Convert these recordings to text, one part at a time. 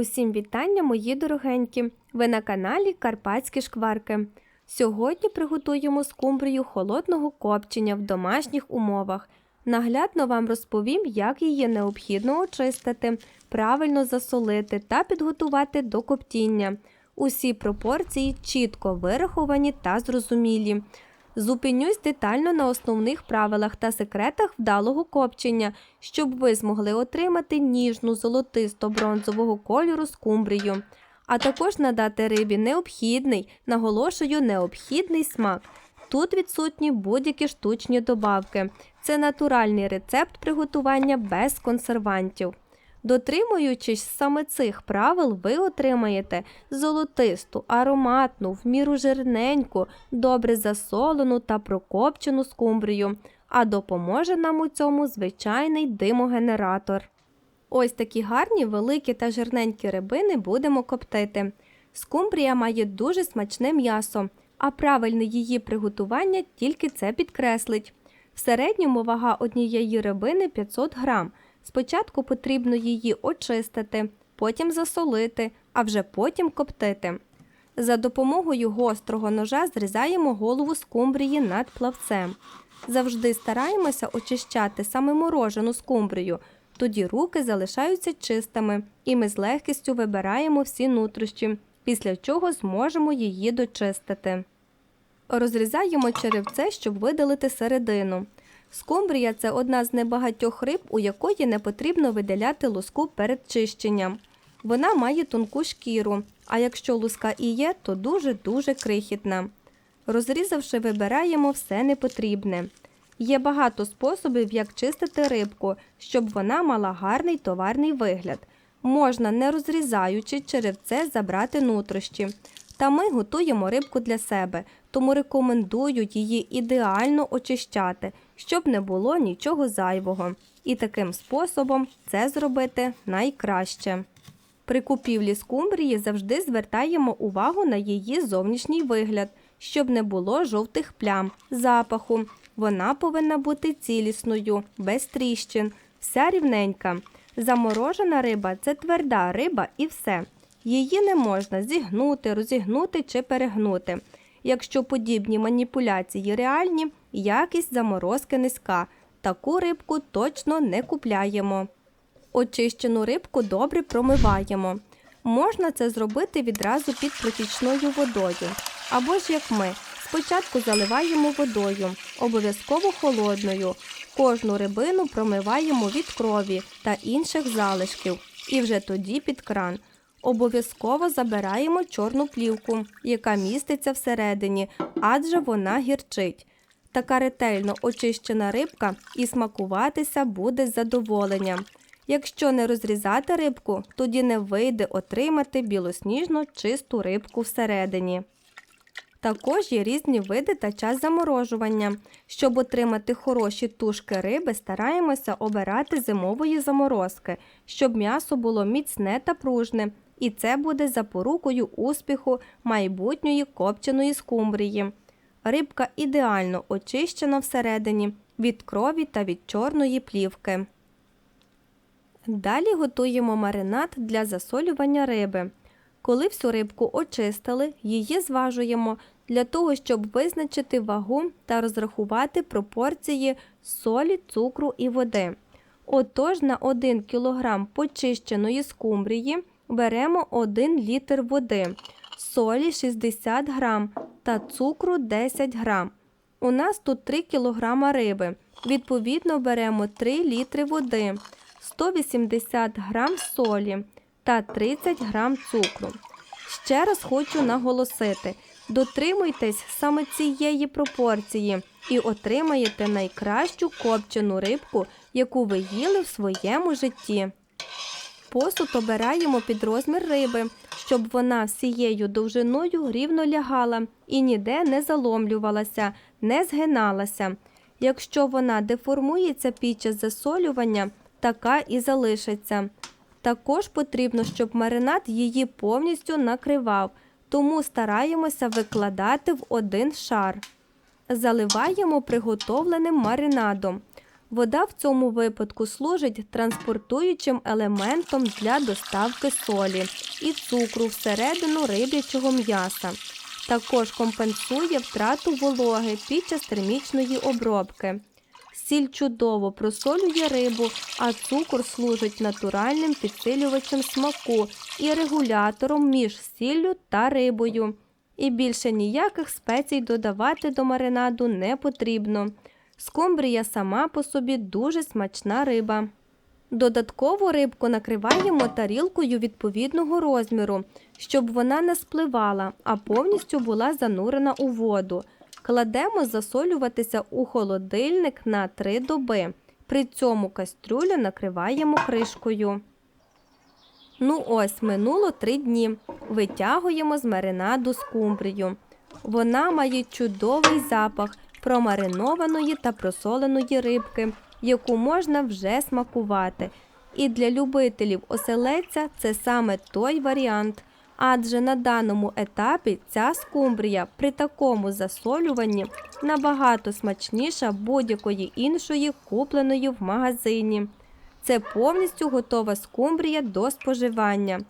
Усім вітання, мої дорогенькі! Ви на каналі Карпатські шкварки. Сьогодні приготуємо скумбрію холодного копчення в домашніх умовах. Наглядно вам розповім, як її необхідно очистити, правильно засолити та підготувати до коптіння. Усі пропорції чітко вираховані та зрозумілі. Зупинюсь детально на основних правилах та секретах вдалого копчення, щоб ви змогли отримати ніжну золотисто-бронзового кольору скумбрію, а також надати рибі необхідний, наголошую, необхідний смак. Тут відсутні будь-які штучні добавки. Це натуральний рецепт приготування без консервантів. Дотримуючись саме цих правил, ви отримаєте золотисту, ароматну, в міру жирненьку, добре засолену та прокопчену скумбрію, а допоможе нам у цьому звичайний димогенератор. Ось такі гарні, великі та жирненькі рибини будемо коптити. Скумбрія має дуже смачне м'ясо, а правильне її приготування тільки це підкреслить. В середньому вага однієї рибини 500 грам. Спочатку потрібно її очистити, потім засолити, а вже потім коптити. За допомогою гострого ножа зрізаємо голову скумбрії над плавцем. Завжди стараємося очищати саме морожену скумбрію, тоді руки залишаються чистими, і ми з легкістю вибираємо всі нутрощі, після чого зможемо її дочистити. Розрізаємо черевце, щоб видалити середину. Скумбрія це одна з небагатьох риб, у якої не потрібно видаляти луску перед чищенням. Вона має тонку шкіру, а якщо луска і є, то дуже-дуже крихітна. Розрізавши, вибираємо все непотрібне. Є багато способів, як чистити рибку, щоб вона мала гарний товарний вигляд. Можна, не розрізаючи черевце, забрати нутрощі. Та ми готуємо рибку для себе, тому рекомендую її ідеально очищати, щоб не було нічого зайвого. І таким способом це зробити найкраще. При купівлі скумбрії завжди звертаємо увагу на її зовнішній вигляд, щоб не було жовтих плям, запаху. Вона повинна бути цілісною, без тріщин, вся рівненька. Заморожена риба це тверда риба і все. Її не можна зігнути, розігнути чи перегнути. Якщо подібні маніпуляції реальні, якість заморозки низька. Таку рибку точно не купляємо. Очищену рибку добре промиваємо. Можна це зробити відразу під протічною водою. Або ж як ми, спочатку заливаємо водою, обов'язково холодною. Кожну рибину промиваємо від крові та інших залишків і вже тоді під кран. Обов'язково забираємо чорну плівку, яка міститься всередині, адже вона гірчить. Така ретельно очищена рибка і смакуватися буде з задоволенням. Якщо не розрізати рибку, тоді не вийде отримати білосніжно чисту рибку всередині. Також є різні види та час заморожування. Щоб отримати хороші тушки риби, стараємося обирати зимової заморозки, щоб м'ясо було міцне та пружне, і це буде запорукою успіху майбутньої копченої скумбрії. Рибка ідеально очищена всередині від крові та від чорної плівки. Далі готуємо маринад для засолювання риби. Коли всю рибку очистили, її зважуємо для того, щоб визначити вагу та розрахувати пропорції солі, цукру і води. Отож, на 1 кг почищеної скумбрії беремо 1 літр води, солі 60 г та цукру 10 г. У нас тут 3 кг риби. Відповідно, беремо 3 літри води, 180 г солі та 30 г цукру. Ще раз хочу наголосити: дотримуйтесь саме цієї пропорції і отримаєте найкращу копчену рибку, яку ви їли в своєму житті. Посуд обираємо під розмір риби, щоб вона всією довжиною рівно лягала і ніде не заломлювалася, не згиналася. Якщо вона деформується під час засолювання, така і залишиться. Також потрібно, щоб маринад її повністю накривав, тому стараємося викладати в один шар. Заливаємо приготовленим маринадом. Вода в цьому випадку служить транспортуючим елементом для доставки солі і цукру всередину риб'ячого м'яса. Також компенсує втрату вологи під час термічної обробки. Сіль чудово просолює рибу, а цукор служить натуральним підсилювачем смаку і регулятором між сіллю та рибою. І більше ніяких спецій додавати до маринаду не потрібно. Скумбрія сама по собі дуже смачна риба. Додатково рибку накриваємо тарілкою відповідного розміру, щоб вона не спливала, а повністю була занурена у воду. Кладемо засолюватися у холодильник на 3 доби. При цьому кастрюлю накриваємо кришкою. Ну ось, минуло 3 дні. Витягуємо з маринаду скумбрію. Вона має чудовий запах промаринованої та просоленої рибки, яку можна вже смакувати. І для любителів оселедця це саме той варіант. Адже на даному етапі ця скумбрія при такому засолюванні набагато смачніша будь-якої іншої купленої в магазині. Це повністю готова скумбрія до споживання.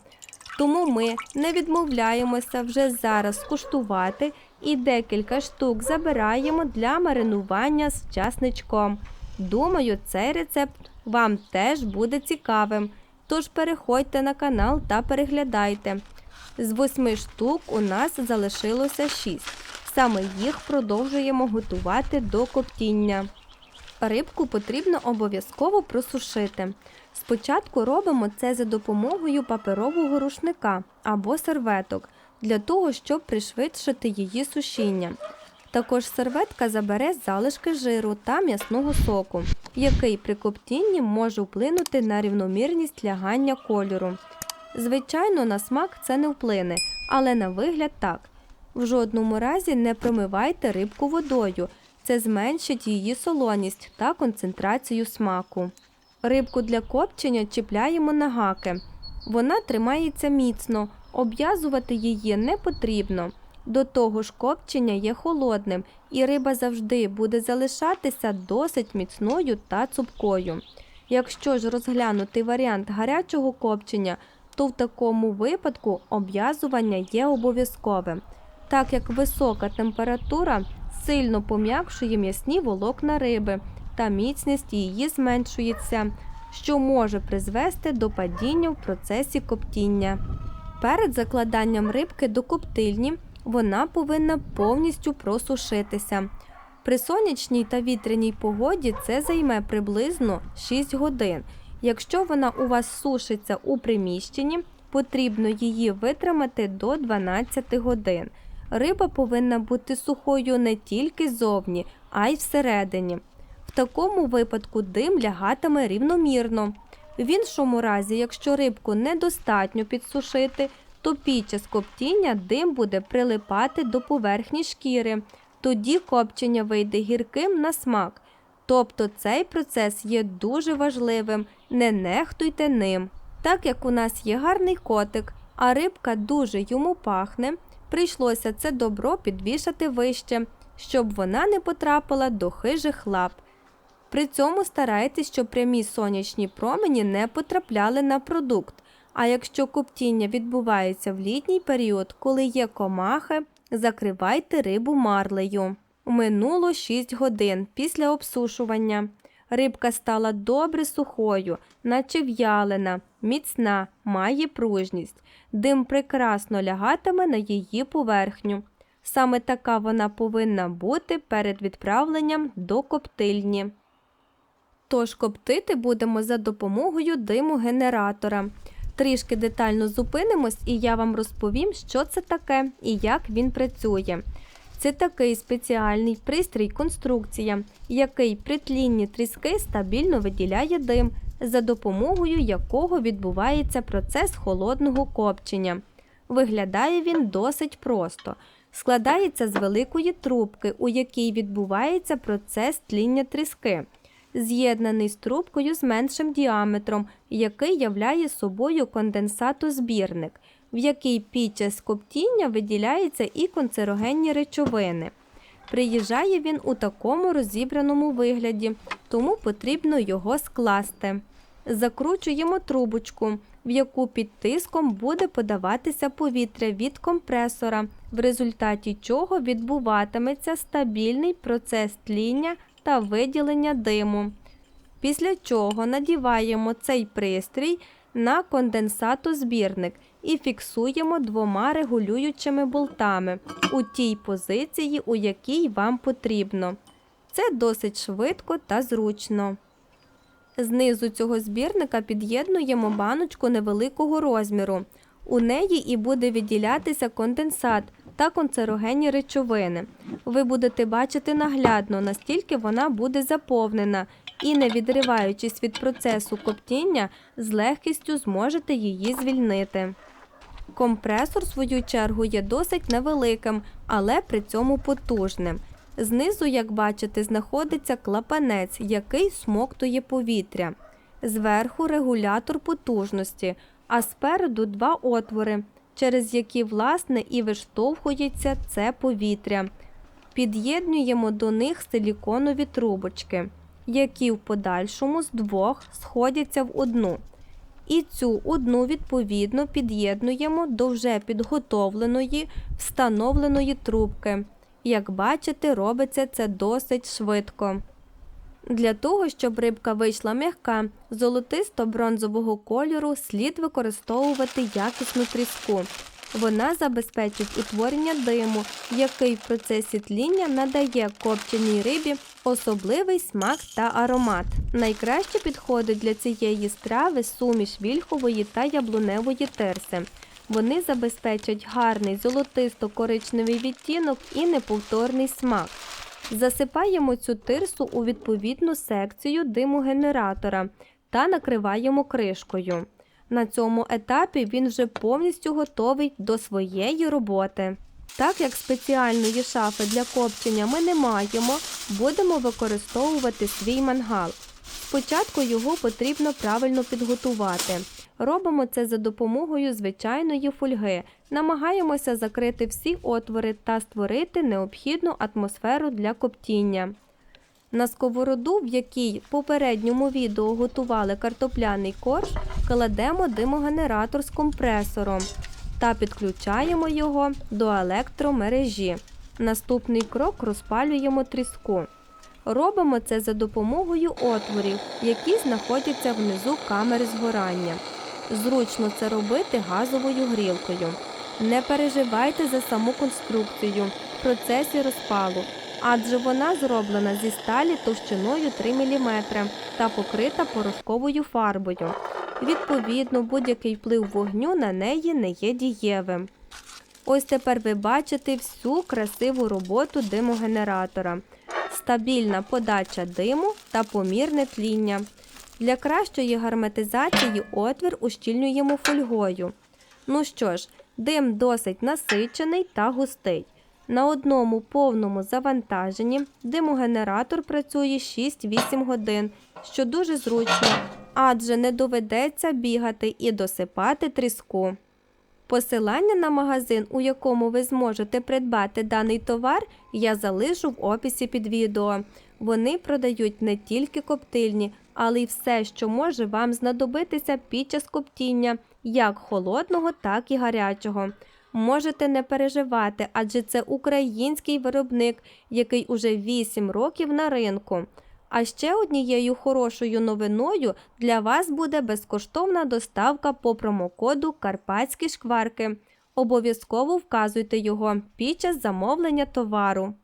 Тому ми не відмовляємося вже зараз скуштувати і декілька штук забираємо для маринування з часничком. Думаю, цей рецепт вам теж буде цікавим. Тож переходьте на канал та переглядайте. З восьми штук у нас залишилося шість. Саме їх продовжуємо готувати до коптіння. Рибку потрібно обов'язково просушити. Спочатку робимо це за допомогою паперового рушника або серветок для того, щоб пришвидшити її сушіння. Також серветка забере залишки жиру та м'ясного соку, який при коптінні може вплинути на рівномірність лягання кольору. Звичайно, на смак це не вплине, але на вигляд так. В жодному разі не промивайте рибку водою. Це зменшить її солоність та концентрацію смаку. Рибку для копчення чіпляємо на гаки. Вона тримається міцно, обв'язувати її не потрібно. До того ж, копчення є холодним, і риба завжди буде залишатися досить міцною та цупкою. Якщо ж розглянути варіант гарячого копчення, то в такому випадку обв'язування є обов'язковим, так як висока температура сильно пом'якшує м'ясні волокна риби та міцність її зменшується, що може призвести до падіння в процесі коптіння. Перед закладанням рибки до коптильні вона повинна повністю просушитися. При сонячній та вітряній погоді це займе приблизно 6 годин. Якщо вона у вас сушиться у приміщенні, потрібно її витримати до 12 годин. Риба повинна бути сухою не тільки ззовні, а й всередині. В такому випадку дим лягатиме рівномірно. В іншому разі, якщо рибку недостатньо підсушити, то під час коптіння дим буде прилипати до поверхні шкіри. Тоді копчення вийде гірким на смак. Тобто цей процес є дуже важливим, не нехтуйте ним. Так як у нас є гарний котик, а рибка дуже йому пахне, прийшлося це добро підвішати вище, щоб вона не потрапила до хижих лап. При цьому старайтесь, щоб прямі сонячні промені не потрапляли на продукт. А якщо коптіння відбувається в літній період, коли є комахи, закривайте рибу марлею. Минуло 6 годин після обсушування. Рибка стала добре сухою, наче в'ялена, міцна, має пружність. Дим прекрасно лягатиме на її поверхню. Саме така вона повинна бути перед відправленням до коптильні. Тож коптити будемо за допомогою диму генератора. Трішки детально зупинимось, і я вам розповім, що це таке і як він працює. Це такий спеціальний пристрій конструкція, який при тлінні тріски стабільно виділяє дим, за допомогою якого відбувається процес холодного копчення. Виглядає він досить просто. Складається з великої трубки, у якій відбувається процес тління тріски, з'єднаний з трубкою з меншим діаметром, який являє собою конденсатозбірник – в який під час коптіння виділяються і канцерогенні речовини. Приїжджає він у такому розібраному вигляді, тому потрібно його скласти. Закручуємо трубочку, в яку під тиском буде подаватися повітря від компресора, в результаті чого відбуватиметься стабільний процес тління та виділення диму. Після чого надіваємо цей пристрій на конденсатозбірник і фіксуємо двома регулюючими болтами у тій позиції, у якій вам потрібно. Це досить швидко та зручно. Знизу цього збірника під'єднуємо баночку невеликого розміру. У неї і буде відділятися конденсат та канцерогенні речовини. Ви будете бачити наглядно, настільки вона буде заповнена, і, не відриваючись від процесу коптіння, з легкістю зможете її звільнити. Компресор, в свою чергу, є досить невеликим, але при цьому потужним. Знизу, як бачите, знаходиться клапанець, який смоктує повітря. Зверху регулятор потужності, а спереду два отвори, через які, власне, і виштовхується це повітря. Під'єднуємо до них силіконові трубочки, які в подальшому з двох сходяться в одну. І цю одну відповідно під'єднуємо до вже підготовленої встановленої трубки. Як бачите, робиться це досить швидко. Для того, щоб рибка вийшла м'яка, золотисто-бронзового кольору слід використовувати якісну тріску. Вона забезпечить утворення диму, який в процесі тління надає копченій рибі особливий смак та аромат. Найкраще підходить для цієї страви суміш вільхової та яблуневої терси. Вони забезпечать гарний золотисто-коричневий відтінок і неповторний смак. Засипаємо цю тирсу у відповідну секцію димогенератора та накриваємо кришкою. На цьому етапі він вже повністю готовий до своєї роботи. Так як спеціальної шафи для копчення ми не маємо, будемо використовувати свій мангал. Спочатку його потрібно правильно підготувати. Робимо це за допомогою звичайної фольги, намагаємося закрити всі отвори та створити необхідну атмосферу для коптіння. На сковороду, в якій в попередньому відео готували картопляний корж, кладемо димогенератор з компресором та підключаємо його до електромережі. Наступний крок розпалюємо тріску. Робимо це за допомогою отворів, які знаходяться внизу камери згорання. Зручно це робити газовою грілкою. Не переживайте за саму конструкцію в процесі розпалу, адже вона зроблена зі сталі товщиною 3 мм та покрита порошковою фарбою. Відповідно, будь-який вплив вогню на неї не є дієвим. Ось тепер ви бачите всю красиву роботу димогенератора, стабільна подача диму та помірне тління. Для кращої гарматизації отвір ущільнюємо фольгою. Ну що ж, дим досить насичений та густий. На одному повному завантаженні димогенератор працює 6-8 годин, що дуже зручно, адже не доведеться бігати і досипати тріску. Посилання на магазин, у якому ви зможете придбати даний товар, я залишу в описі під відео. Вони продають не тільки коптильні, але й все, що може вам знадобитися під час коптіння, як холодного, так і гарячого. Можете не переживати, адже це український виробник, який уже 8 років на ринку. А ще однією хорошою новиною для вас буде безкоштовна доставка по промокоду Карпатські шкварки. Обов'язково вказуйте його під час замовлення товару.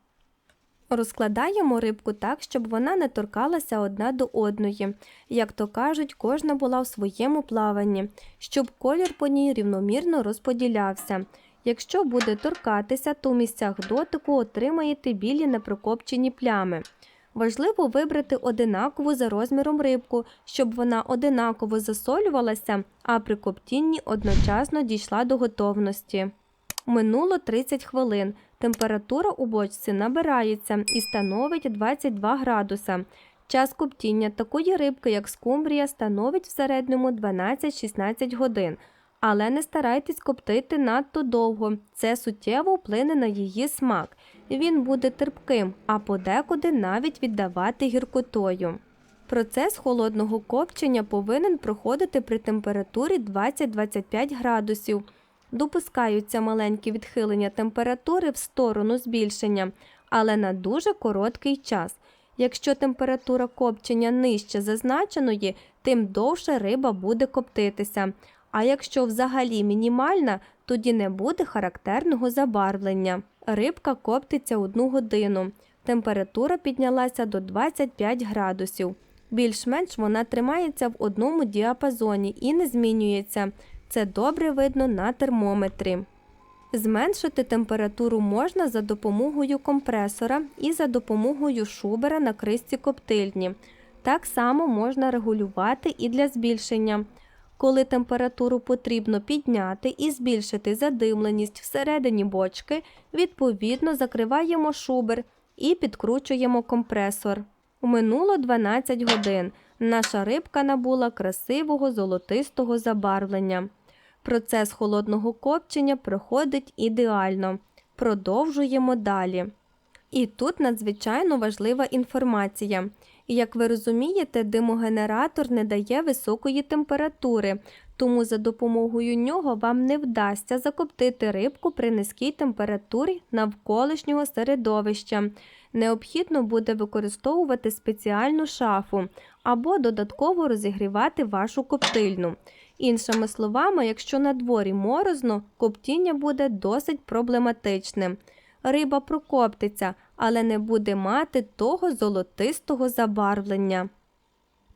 Розкладаємо рибку так, щоб вона не торкалася одна до одної. Як то кажуть, кожна була в своєму плаванні, щоб колір по ній рівномірно розподілявся. Якщо буде торкатися, то в місцях дотику отримаєте білі непрокопчені плями. Важливо вибрати одинакову за розміром рибку, щоб вона одинаково засолювалася, а при коптінні одночасно дійшла до готовності. Минуло 30 хвилин. Температура у бочці набирається і становить 22 градуса. Час коптіння такої рибки, як скумбрія, становить в середньому 12-16 годин. Але не старайтесь коптити надто довго, це суттєво вплине на її смак. він буде терпким, а подекуди навіть віддавати гіркотою. Процес холодного копчення повинен проходити при температурі 20-25 градусів. Допускаються маленькі відхилення температури в сторону збільшення, але на дуже короткий час. Якщо температура копчення нижче зазначеної, тим довше риба буде коптитися. А якщо взагалі мінімальна, тоді не буде характерного забарвлення. Рибка коптиться одну годину. Температура піднялася до 25 градусів. Більш-менш вона тримається в одному діапазоні і не змінюється. Це добре видно на термометрі. Зменшити температуру можна за допомогою компресора і за допомогою шубера на крисці коптильні. Так само можна регулювати і для збільшення. Коли температуру потрібно підняти і збільшити задимленість всередині бочки, відповідно закриваємо шубер і підкручуємо компресор. Минуло 12 годин. Наша рибка набула красивого золотистого забарвлення. Процес холодного копчення проходить ідеально. Продовжуємо далі. І тут надзвичайно важлива інформація. Як ви розумієте, димогенератор не дає високої температури, тому за допомогою нього вам не вдасться закоптити рибку при низькій температурі навколишнього середовища. Необхідно буде використовувати спеціальну шафу або додатково розігрівати вашу коптильну. Іншими словами, якщо на дворі морозно, коптіння буде досить проблематичним. Риба прокоптиться, але не буде мати того золотистого забарвлення.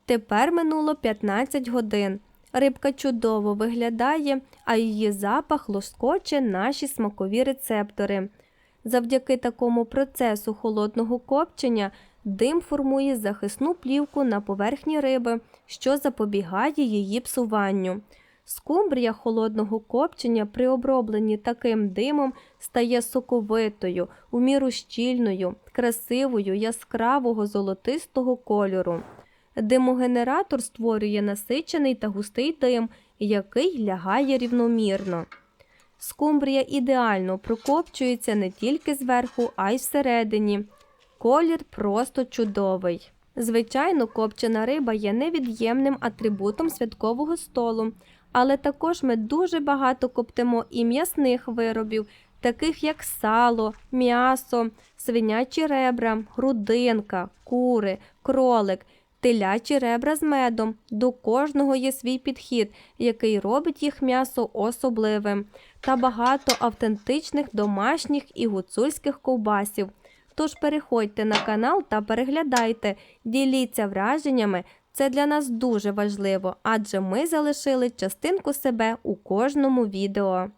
Тепер минуло 15 годин. Рибка чудово виглядає, а її запах лоскоче наші смакові рецептори. Завдяки такому процесу холодного копчення дим формує захисну плівку на поверхні риби, що запобігає її псуванню. Скумбрія холодного копчення при обробленні таким димом стає соковитою, у міру щільною, красивою, яскравого золотистого кольору. Димогенератор створює насичений та густий дим, який лягає рівномірно. Скумбрія ідеально прокопчується не тільки зверху, а й всередині. Колір просто чудовий. Звичайно, копчена риба є невід'ємним атрибутом святкового столу, але також ми дуже багато коптимо і м'ясних виробів, таких як сало, м'ясо, свинячі ребра, грудинка, кури, кролик, телячі ребра з медом. До кожного є свій підхід, який робить їх м'ясо особливим, та багато автентичних домашніх і гуцульських ковбасів. Тож переходьте на канал та переглядайте, діліться враженнями. Це для нас дуже важливо, адже ми залишили частинку себе у кожному відео.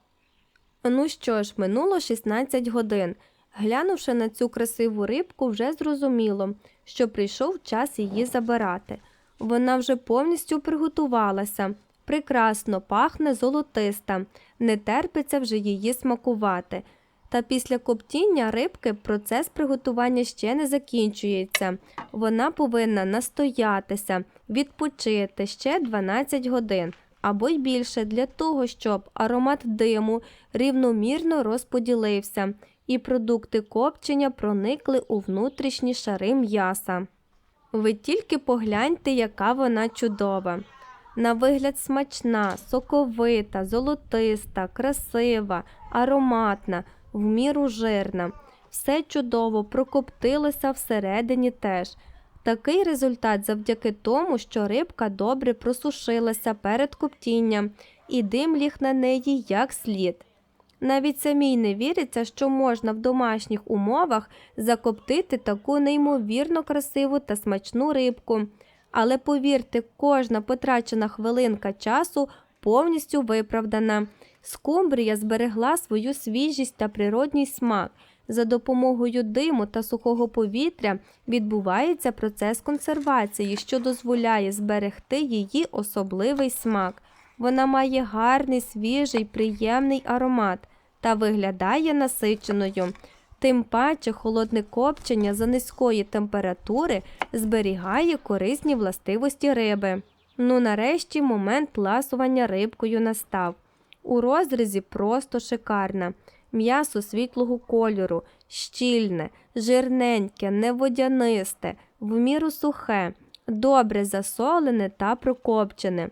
Ну що ж, минуло 16 годин. Глянувши на цю красиву рибку, вже зрозуміло, що прийшов час її забирати. Вона вже повністю приготувалася, прекрасно пахне золотиста, не терпиться вже її смакувати. Та після коптіння рибки процес приготування ще не закінчується. Вона повинна настоятися, відпочити ще 12 годин або й більше для того, щоб аромат диму рівномірно розподілився і продукти копчення проникли у внутрішні шари м'яса. Ви тільки погляньте, яка вона чудова. На вигляд смачна, соковита, золотиста, красива, ароматна в міру жирна. Все чудово прокоптилося всередині теж. Такий результат завдяки тому, що рибка добре просушилася перед коптінням, і дим ліг на неї як слід. Навіть самій не віриться, що можна в домашніх умовах закоптити таку неймовірно красиву та смачну рибку. Але повірте, кожна потрачена хвилинка часу повністю виправдана. Скумбрія зберегла свою свіжість та природній смак. За допомогою диму та сухого повітря відбувається процес консервації, що дозволяє зберегти її особливий смак. Вона має гарний, свіжий, приємний аромат та виглядає насиченою. Тим паче холодне копчення за низької температури зберігає корисні властивості риби. Ну нарешті момент ласування рибкою настав. У розрізі просто шикарна. М'ясо світлого кольору, щільне, жирненьке, неводянисте, в міру сухе, добре засолене та прокопчене.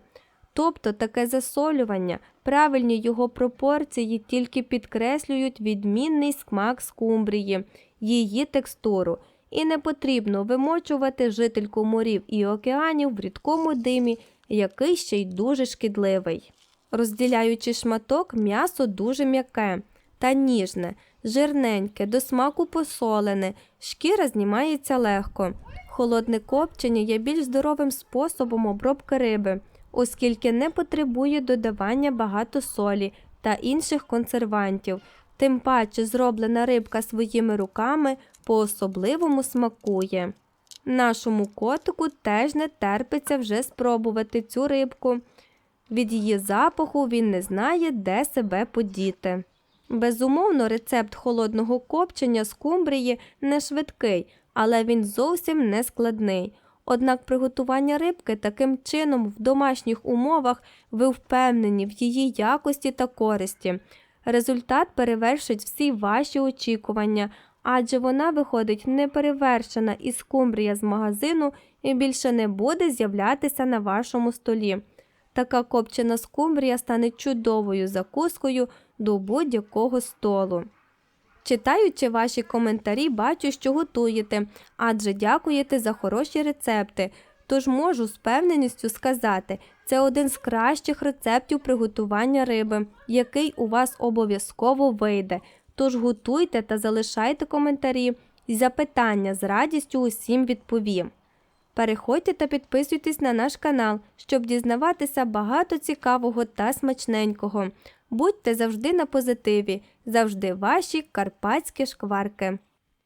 Тобто таке засолювання, правильні його пропорції тільки підкреслюють відмінний смак скумбрії, її текстуру, і не потрібно вимочувати жительку морів і океанів в рідкому димі, який ще й дуже шкідливий. Розділяючи шматок, м'ясо дуже м'яке та ніжне, жирненьке, до смаку посолене, шкіра знімається легко. Холодне копчення є більш здоровим способом обробки риби, оскільки не потребує додавання багато солі та інших консервантів. Тим паче зроблена рибка своїми руками по-особливому смакує. Нашому котику теж не терпиться вже спробувати цю рибку. Від її запаху він не знає, де себе подіти. Безумовно, рецепт холодного копчення скумбрії не швидкий, але він зовсім не складний. Однак приготування рибки таким чином в домашніх умовах ви впевнені в її якості та користі. Результат перевершить всі ваші очікування, адже вона виходить неперевершена і скумбрія з магазину і більше не буде з'являтися на вашому столі. Така копчена скумбрія стане чудовою закускою до будь-якого столу. Читаючи ваші коментарі, бачу, що готуєте, адже дякуєте за хороші рецепти. Тож можу з певненістю сказати, це один з кращих рецептів приготування риби, який у вас обов'язково вийде. Тож готуйте та залишайте коментарі і запитання з радістю усім відповім. Переходьте та підписуйтесь на наш канал, щоб дізнаватися багато цікавого та смачненького. Будьте завжди на позитиві, завжди ваші карпатські шкварки.